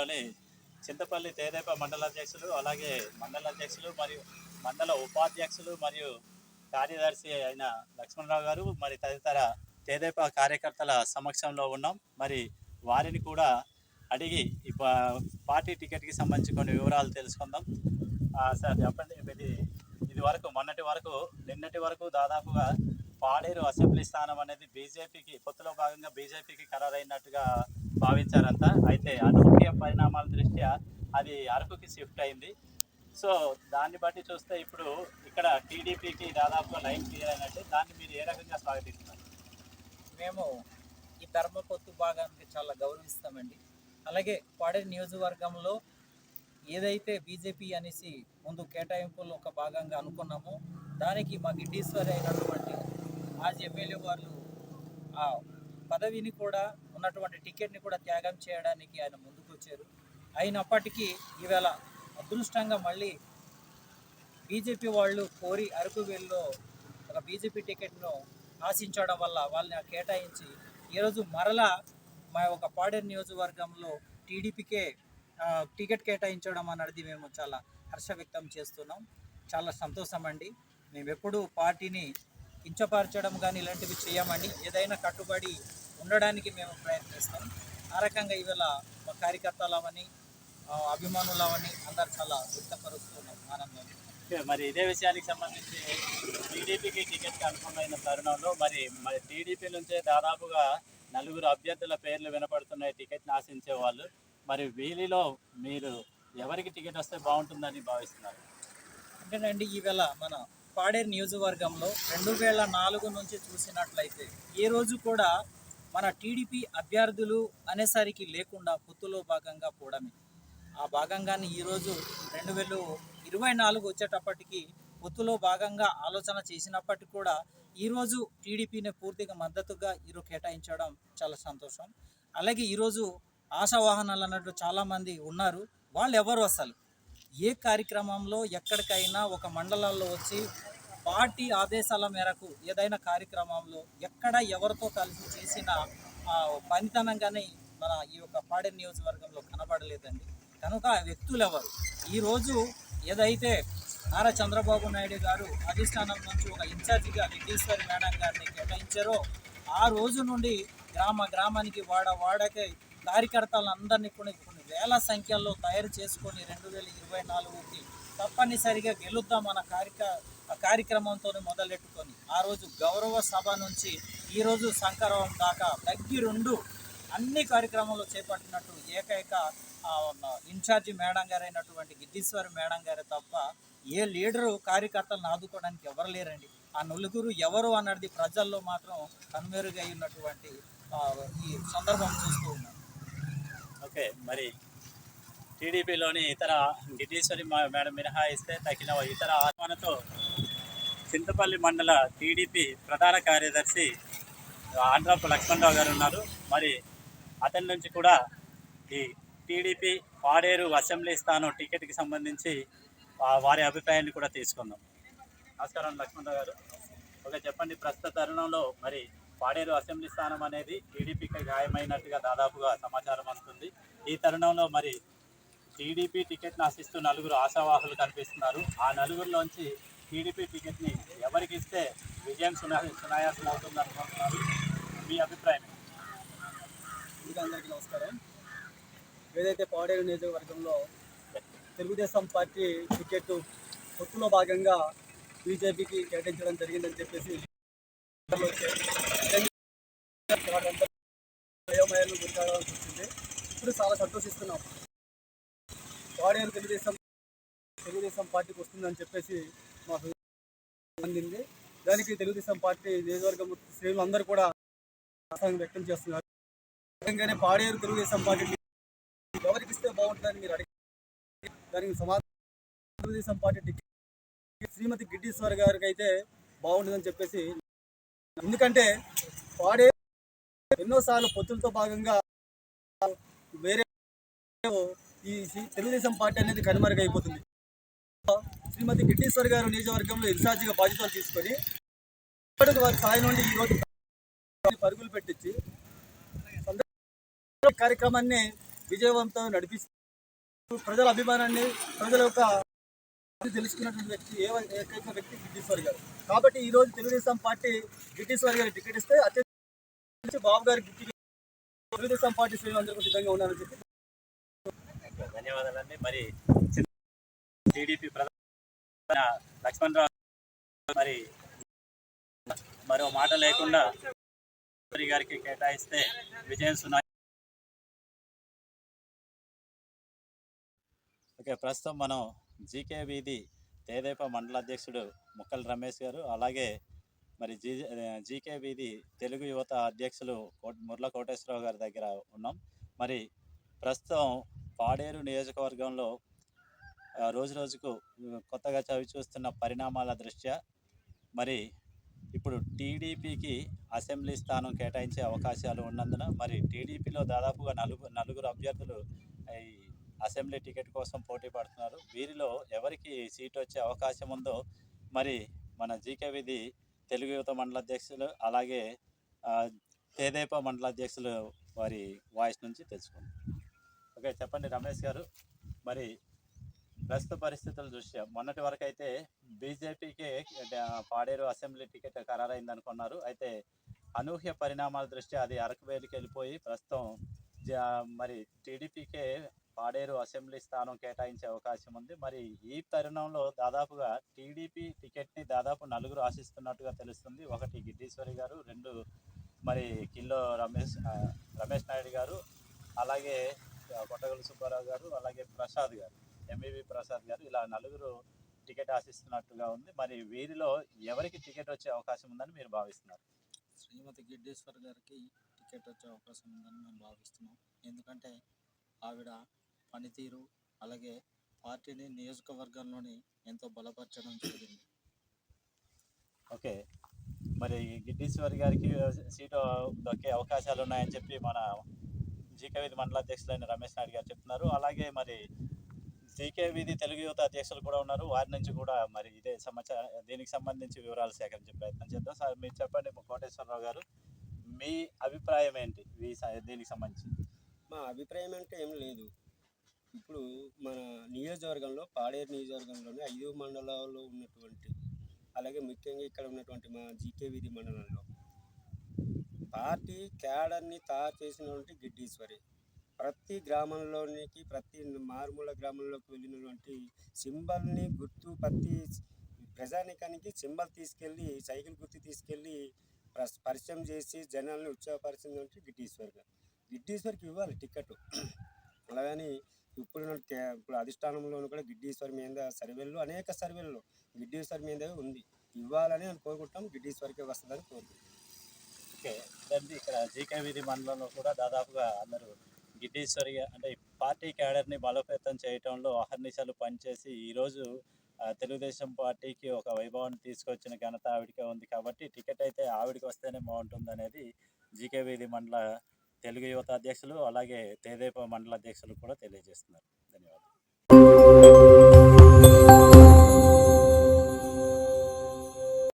టీడీపీలోని చింతపల్లి తేదేప మండల అధ్యక్షులు అలాగే మండల అధ్యక్షులు మరియు మండల ఉపాధ్యక్షులు మరియు కార్యదర్శి అయిన లక్ష్మణరావు గారు మరి తదితర తేదేప కార్యకర్తల సమక్షంలో ఉన్నాం. మరి వారిని కూడా అడిగి ఈ పార్టీ టికెట్కి సంబంధించి కొన్ని వివరాలు తెలుసుకుందాం. సార్ చెప్పండి. ఇది ఇది వరకు మొన్నటి వరకు నిన్నటి వరకు దాదాపుగా పాడేరు అసెంబ్లీ స్థానం అనేది బీజేపీకి పొత్తులో భాగంగా బీజేపీకి ఖరారైనట్టుగా భావించారంతా అయితే అనూహ్య పరిణామాల దృష్ట్యా అది అరకుకి షిఫ్ట్ అయింది. సో దాన్ని బట్టి చూస్తే ఇప్పుడు ఇక్కడ టీడీపీకి దాదాపుగా లైన్ క్లియర్ అయినట్టు. దాన్ని మీరు ఏ రకంగా స్వాగతిస్తున్నారు? మేము ఈ ధర్మ పొత్తు భాగానికి చాలా గౌరవిస్తామండి. అలాగే పాడేరు నియోజకవర్గంలో ఏదైతే బీజేపీ అనేసి ముందు కేటాయింపులు ఒక భాగంగా అనుకున్నామో దానికి మా గిడ్డీశ్వరి అయినటువంటి మాజీ ఎమ్మెల్యే వాళ్ళు ఆ పదవిని కూడా ఉన్నటువంటి టికెట్ని కూడా త్యాగం చేయడానికి ఆయన ముందుకు వచ్చారు అయినప్పటికీ ఈవేళ అదృష్టంగా మళ్ళీ బీజేపీ వాళ్ళు కోరి అరకు వేల్లో ఒక బీజేపీ టికెట్ను ఆశించడం వల్ల వాళ్ళని కేటాయించి ఈరోజు మరలా మా ఒక పాడేరు నియోజకవర్గంలో టీడీపీకే టికెట్ కేటాయించడం అన్నది మేము చాలా హర్ష వ్యక్తం చేస్తున్నాం. చాలా సంతోషం అండి మేము ఎప్పుడూ పార్టీని కించపరచడం కానీ ఇలాంటివి చేయమండి ఏదైనా కట్టుబడి ఉండడానికి మేము ప్రయత్నిస్తాం. ఆ రకంగా ఇవాళ మా కార్యకర్తలవని అభిమానులవని అందరు చాలా వ్యక్తపరుస్తున్నాం ఆనందం మరి ఇదే విషయానికి సంబంధించి టీడీపీకి టికెట్ కన్ఫర్మ్ అయిన తరుణంలో మరి మరి టీడీపీ నుంచే దాదాపుగా నలుగురు అభ్యర్థుల పేర్లు వినపడుతున్నాయి టికెట్ని ఆశించే వాళ్ళు. మరి వీరిలో మీరు ఎవరికి టికెట్ వస్తే బాగుంటుందని భావిస్తున్నారు? అంటేనండి ఈవేళ మన పాడేరు నియోజకవర్గంలో రెండు వేల నాలుగు నుంచి చూసినట్లయితే ఏ రోజు కూడా మన టీడీపీ అభ్యర్థులు అనేసరికి లేకుండా పొత్తులో భాగంగా పోవడమే. ఆ భాగంగానే ఈరోజు రెండు వేల ఇరవై నాలుగు వచ్చేటప్పటికి పొత్తులో భాగంగా ఆలోచన చేసినప్పటికీ కూడా ఈరోజు టీడీపీని పూర్తిగా మద్దతుగా ఈరోజు కేటాయించడం చాలా సంతోషం. అలాగే ఈరోజు ఆశావాహనాలు అన్నట్టు చాలామంది ఉన్నారు. వాళ్ళు ఎవరు అసలు? ఏ కార్యక్రమంలో ఎక్కడికైనా ఒక మండలాల్లో వచ్చి పార్టీ ఆదేశాల మేరకు ఏదైనా కార్యక్రమంలో ఎక్కడ ఎవరితో కలిసి చేసిన పనితనంగానే పనితనం కానీ మన ఈ యొక్క పాడే నియోజకవర్గంలో కనబడలేదండి. కనుక ఆ వ్యక్తులు ఎవరు? ఈరోజు ఏదైతే నారా చంద్రబాబు నాయుడు గారు అధిష్టానం నుంచి ఒక ఇన్ఛార్జిగా రెడ్డీశ్వరి మేడం గారిని కేటాయించారో ఆ రోజు నుండి గ్రామ గ్రామానికి వాడ వాడకే కార్యకర్తలందరినీ కూడా కొన్ని వేల సంఖ్యలో తయారు చేసుకొని రెండు వేల ఇరవై నాలుగుకి తప్పనిసరిగా గెలుద్దాం మన కార్యక కార్యక్రమంతో మొదలెట్టుకొని ఆ రోజు గౌరవ సభ నుంచి ఈరోజు శంకరవం దాకా దగ్గరుండు అన్ని కార్యక్రమాలు చేపట్టినట్టు ఏకైక ఇన్ఛార్జి మేడం గారు అయినటువంటి గిద్దీశ్వరి మేడం గారే తప్ప ఏ లీడరు కార్యకర్తలను ఆదుకోవడానికి ఎవరు లేరండి. ఆ నలుగురు ఎవరు అన్నది ప్రజల్లో మాత్రం కనుమెరుగై ఉన్నటువంటి ఈ సందర్భం చూస్తూ ఉన్నాం. ఓకే మరి టీడీపీలోని ఇతర గిద్దీశ్వరి మా- మేడం మినహాయిస్తే తగిన ఇతర ఆత్మనతో చింతపల్లి మండల టీడీపీ ప్రధాన కార్యదర్శి ఆంధ్రపు లక్ష్మణరావు గారు ఉన్నారు. మరి అతని నుంచి కూడా ఈ టీడీపీ పాడేరు అసెంబ్లీ స్థానం టికెట్కి సంబంధించి వారి అభిప్రాయాన్ని కూడా తీసుకుందాం. నమస్కారం లక్ష్మణరావు గారు. ఒక చెప్పండి. ప్రస్తుత తరుణంలో మరి పాడేరు అసెంబ్లీ స్థానం అనేది టీడీపీకి గాయమైనట్టుగా దాదాపుగా సమాచారం అందుతుంది ఈ తరుణంలో మరి టీడీపీ టికెట్ ఆశిస్తూ నలుగురు ఆశావాహులు కనిపిస్తున్నారు. ఆ నలుగురిలోంచి టీడీపీ టికెట్ని ఎవరికి ఇస్తే విజయం సునా సునాయాసం అవుతుంది అనుకుంటున్నారు. మీ అభిప్రాయం అందరికీ నమస్కారం. ఏదైతే పాడేరు నియోజకవర్గంలో తెలుగుదేశం పార్టీ టికెట్ పొత్తులో భాగంగా బీజేపీకి కేటాయించడం జరిగిందని చెప్పేసి వారందరూ గురికావాల్సి వచ్చింది ఇప్పుడు చాలా సంతోషిస్తున్నాం. పాడేరు తెలుగుదేశం తెలుగుదేశం పార్టీకి వస్తుందని చెప్పేసి మాకు అందింది దానికి తెలుగుదేశం పార్టీ నియోజకవర్గం శ్రేణులు అందరూ కూడా ఆశాన్ని వ్యక్తం చేస్తున్నారు. విధంగానే పాడేరు తెలుగుదేశం పార్టీ ఎవరికి ఇస్తే బాగుంటుందని మీరు అడిగి దానికి సమాధానం తెలుగుదేశం పార్టీ టికెట్ శ్రీమతి గిడ్డీశ్వర్ గారికి అయితే బాగుంటుందని చెప్పేసి ఎందుకంటే పాడేరు ఎన్నోసార్లు పొత్తులతో భాగంగా వేరే ఈ తెలుగుదేశం పార్టీ అనేది కనుమరుగైపోతుంది. శ్రీమతి గిడ్డీశ్వర్ గారు నియోజకవర్గంలో ఇన్ఛార్జిగా బాధ్యతలు తీసుకొని ఇప్పటికి వారి స్థాయి నుండి ఈ రోజు పరుగులు పెట్టించి కార్యక్రమాన్ని విజయవంతం నడిపిస్తూ ప్రజల అభిమానాన్ని ప్రజల యొక్క తెలుసుకున్నటువంటి వ్యక్తి ఏ ఏకైక వ్యక్తి గిడ్డీశ్వరి గారు. కాబట్టి ఈ రోజు తెలుగుదేశం పార్టీ గిడ్డీశ్వరి గారికి టికెట్ ఇస్తే అత్యంత బాబు గారి గుర్తు తెలుగుదేశం పార్టీ శ్రేణులందరూ సిద్ధంగా ఉన్నారని చెప్పి ధన్యవాదాలండి. మరి టీడీపీ ప్రధాన లక్ష్మణ్ రావు మరి మరో మాట లేకుండా గారికి కేటాయిస్తే విజయం సునాయి ఓకే ప్రస్తుతం మనం జీకే వీధి తేదేప మండల అధ్యక్షుడు ముక్కల రమేష్ గారు అలాగే మరి జీ జీకే వీధి తెలుగు యువత అధ్యక్షులు కోట- ముర్ల కోటేశ్వరరావు గారి దగ్గర ఉన్నాం. మరి ప్రస్తుతం పాడేరు నియోజకవర్గంలో రోజు రోజుకు కొత్తగా చవి చూస్తున్న పరిణామాల దృష్ట్యా మరి ఇప్పుడు టీడీపీకి అసెంబ్లీ స్థానం కేటాయించే అవకాశాలు ఉన్నందున మరి టీడీపీలో దాదాపుగా నలుగురు నలుగురు అభ్యర్థులు ఈ అసెంబ్లీ టికెట్ కోసం పోటీ పడుతున్నారు. వీరిలో ఎవరికి సీట్ వచ్చే అవకాశం ఉందో మరి మన జీకే విధి తెలుగు యువత మండల అధ్యక్షులు అలాగే తేదేప మండల అధ్యక్షులు వారి వాయిస్ నుంచి తెలుసుకుందాం. ఓకే చెప్పండి రమేష్ గారు. మరి ప్రస్తుత పరిస్థితుల దృష్ట్యా మొన్నటి వరకు అయితే బీజేపీకి పాడేరు అసెంబ్లీ టికెట్ ఖరారైంది అనుకున్నారు అయితే అనూహ్య పరిణామాల దృష్ట్యా అది అరకువేలికి వెళ్ళిపోయి ప్రస్తుతం జ- మరి టీడీపీకే పాడేరు అసెంబ్లీ స్థానం కేటాయించే అవకాశం ఉంది మరి ఈ తరుణంలో దాదాపుగా టీడీపీ టికెట్ని దాదాపు నలుగురు ఆశిస్తున్నట్టుగా తెలుస్తుంది. ఒకటి గిడ్డీశ్వరి గారు రెండు మరి కిల్లో రమేష్ రమేష్ నాయుడు గారు అలాగే కొట్టగల సుబ్బారావు గారు అలాగే ప్రసాద్ గారు. ఎంఈవి ప్రసాద్ గారు ఇలా నలుగురు టికెట్ ఆశిస్తున్నట్టుగా ఉంది. మరి వీరిలో ఎవరికి టికెట్ వచ్చే అవకాశం ఉందని మీరు భావిస్తున్నారు? శ్రీమతి గిడ్డేశ్వర్ గారికి టికెట్ వచ్చే అవకాశం ఉందని మేము భావిస్తున్నాం. ఎందుకంటే ఆవిడ పనితీరు అలాగే పార్టీని నియోజకవర్గంలోని ఎంతో బలపరచడం జరిగింది. ఓకే. మరి గిడ్డీశ్వరి గారికి సీటు దక్కే అవకాశాలు ఉన్నాయని చెప్పి మన జీకే వీధి మండల అధ్యక్షులైన రమేష్ నాయుడు గారు చెప్తున్నారు. అలాగే మరి జీకే వీధి తెలుగు యువత అధ్యక్షులు కూడా ఉన్నారు. వారి నుంచి కూడా మరి ఇదే సమాచారం దీనికి సంబంధించి వివరాలు సేకరించే ప్రయత్నం చేద్దాం. సార్ మీరు చెప్పండి కోటేశ్వరరావు గారు మీ అభిప్రాయం ఏంటి? స- దీనికి సంబంధించి. మా అభిప్రాయం అంటే ఏం లేదు. ఇప్పుడు మన నియోజకవర్గంలో పాడేరు నియోజకవర్గంలోని ఐదు మండలాల్లో ఉన్నటువంటి అలాగే ముఖ్యంగా ఇక్కడ ఉన్నటువంటి మా జీకే వీధి మండలంలో పార్టీ క్యాడర్ని తయారు చేసినటువంటి గిడ్డీశ్వరి. ప్రతి గ్రామంలోనికి ప్రతి మారుమూల గ్రామంలోకి వెళ్ళినటువంటి సింబల్ని గుర్తు ప్రతి ప్రజానికానికి సింబల్ తీసుకెళ్ళి సైకిల్ గుర్తు తీసుకెళ్ళి పరిచయం చేసి జనాల్ని ఉత్సాహపరిచిందంటే గిడ్డీశ్వరి గారు. గిడ్డీశ్వరికి ఇవ్వాలి టికెట్ అలాగని ఇప్పుడు ఇప్పుడు అధిష్టానంలోనూ కూడా గిడ్డీశ్వరి మీద సర్వేలు అనేక సర్వేల్లో గిడ్డీశ్వర్ మీదే ఉంది. ఇవ్వాలని అని కోరుకుంటాం గిడ్డీశ్వరికి వస్తుందని కోరుకుంటాం ఓకే. ఇక్కడ జీకే వీధి మండలంలో కూడా దాదాపుగా అందరూ గిడ్డీశ్వరి అంటే పార్టీ క్యాడర్ని బలోపేతం చేయటంలో అహర్నిశలు పనిచేసి ఈరోజు తెలుగుదేశం పార్టీకి ఒక వైభవాన్ని తీసుకొచ్చిన ఘనత ఆవిడకే ఉంది కాబట్టి టికెట్ అయితే ఆవిడకి వస్తేనే బాగుంటుంది అనేది జీకే వీధి మండల తెలుగు యువత అధ్యక్షులు అలాగే తేదేప మండల అధ్యక్షులు కూడా తెలియజేస్తున్నారు.